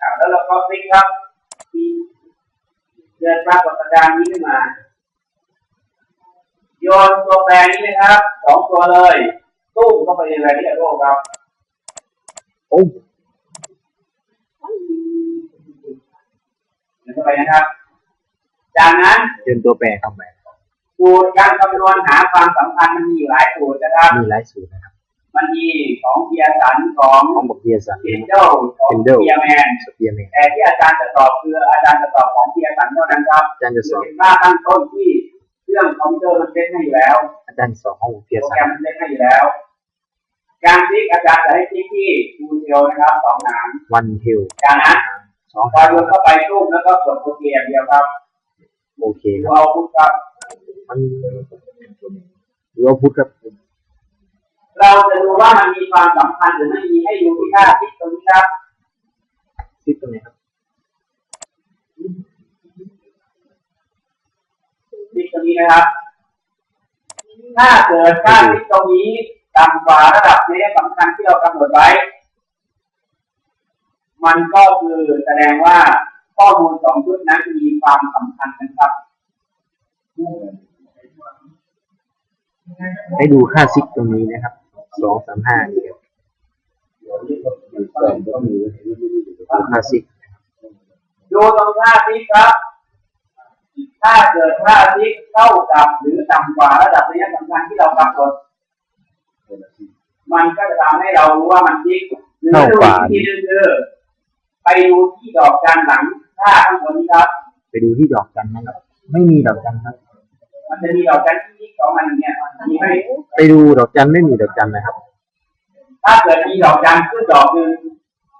ครับแล้วเราก็คลิกครับมีเกิดปรากฏการณ์นี้ขึ้นมา โยนตัวแปรนี้นะครับสองตัวเลยตู้มเข้าไปในแวรี่โลครับโอ้เดินเข้าไปนะครับ จากนั้นเตรียมตัวแปรเข้าไปสูตรการคำนวณหาความสัมพันธ์มันมีอยู่หลายสูตรนะครับมีหลายสูตรนะครับ มันมีของเพียร์สันของของบอกเพียสันเคนเดลของ Kendall เพียร์แมนสเปียร์แมนแต่ที่อาจารย์จะตอบคืออาจารย์จะตอบของเพียร์สันเท่านั้นครับอาจารย์จะสอนเป็นค่าตั้งต้นที่เครื่องคอมพิวเตอร์มันเซ็ตให้อยู่แล้ว อาจารย์สอนของบอกเพียโปรสัแกรนมมันเซ็ตให้อยู่แล้ว การคลิกอาจารย์จะให้คลิกที่ทูเทลนะครับสองหางวันเทลจากนั้นสองพอโยนเข้าไปตู้มแล้วก็กดโอเคอย่างเดียวครับโอเคดูครับเอาพุทครับมันหรือว่าพุทธครับ เราจะดูว่ามันมีความสัมพันธ์หรือไม่มีให้ดูที่ค่าคลิกตรงนี้ครับคลิปตรงไหนครับคลิกตรงนี้นะครับ ถ้าเกิดค่าคลิกตรงนี้ต่ำกว่าระดับในยสำคัญที่เรากำหนดไว้ มันก็คือแสดงว่าข้อมูลสองชุดนั้นมีความสัมพันธ์กันครับ ให้ดูค่าซิกตรงนี้นะครับ สองสามห้านี่ครับคลาซิกดูตรงค่าคลิกครับ ถ้าเกิดค่าคลิกเท่ากับหรือต่ำกว่าระดับระยะสำคัญที่เรากำหนดมันก็จะทำให้เรารู้ว่ามันคลิกหรือดูอีกทีนึงคือไปดูที่ดอกจันหลังค่าข้างบนนี้ครับ ไปดูที่ดอกจันนะครับ ไม่มีดอกจันครับ มันจะมีดอกจันที่สองอันเนี่ย ไหมไปดูดอกจันไม่มีดอกจันนะครับ ถ้าเกิดมีดอกจันขึ้นดอกหนึ่ง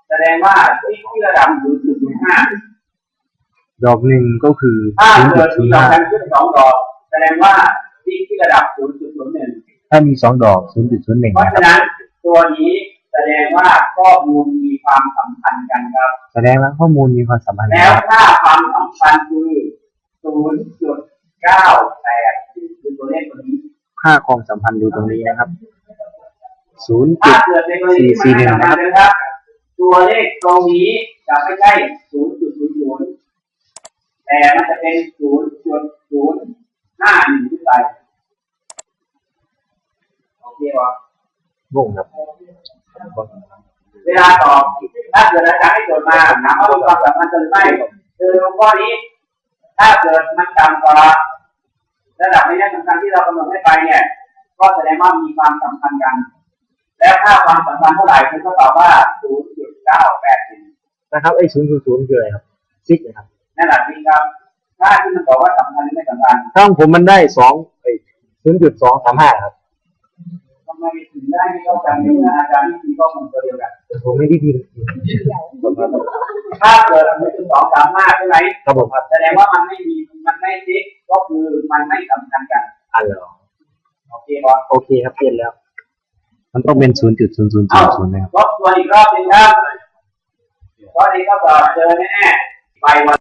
แสดงว่าคลิกที่ระดับศูนย์จุดศูนย์ห้าดอกหนึ่งก็คือถ้าศูนย์จุเกิดดศูมีนย์ดอกห้าจันขึ้นสองดอก แสดงว่าคลิกที่ระดับศูนย์จุดศูนย์หนึ่งถ้ามีสองดอกศูนย์จุดศูนย์หนึ่งเพราะนะครับฉะนั้นตัวนี้แสดงว่าข้อมูลมีความสัมพันธ์กันครับ แสดงว่าข้อมูลมีความสัมพันธ์แล้นะวครับถ้าความสัมพันธ์คือศูนย์จุดเก้า ค่าความสัมพันธ์ดูตรงนี้นะครับศูนย์จุดเกิดในกรณีที่มันไม่สัมพันธ์กันครับ ตัวเลขตรงนี้จะไม่ใช่ศูนย์จุดศูนย์ศูนย์แต่มันจะเป็นศูนย์จุดศูนย์ห้าหนึ่งขึ้นไปโอเควะงงครับเวลาตอบถ้าเกิดอาจารย์ให้โจทย์มาถามว่าความสัมพันธ์กันหรือไม่คือข้อนี้ ถ้าเกิดมันต่ำกว่า ระดับในยะสำคัญที่เรากำหนดให้ไปเนี่ย ก็แสดงว่ามีความสัมพันธ์กัน แล้วถ้าความสัมพันธ์เท่าไหร่คุณก็ตอบว่า0.981นะครับไอ้ศูนย์ศูนย์ศูนย์คืออะไรครับซิกนะครับนั่นแหละนี่ครับ ถ้าที่มันบอกว่าสัมพันธ์หรือไม่สัมพันธ์ถ้าของผมมันได้สองไอ้ศูนย์จุดสองสามห้าครับทำไมถึงได้ไม่เท่ากันในเมื่ออาจารย์ที่มีข้อมูลตัวเดียวกันแต่ผมไม่ได้พิมพ์ถ้าเกิดมันเป็นสองสามห้าใช่ไหมครับผมครับแสดงว่ามันไม่มีมันไม่ซิก ก็คือมันไม่สัมพันธ์กันอะเหรอโอเคบอสโอเคครับเปลี่ยนแล้ว มันต้องเป็นศูนย์จุดศูนย์ศูนย์เอ้าศูนย์นะครับรบกวนอีกรอบหนึงครับเพราะนี้ก็บอกเจอแน่ๆไปวัน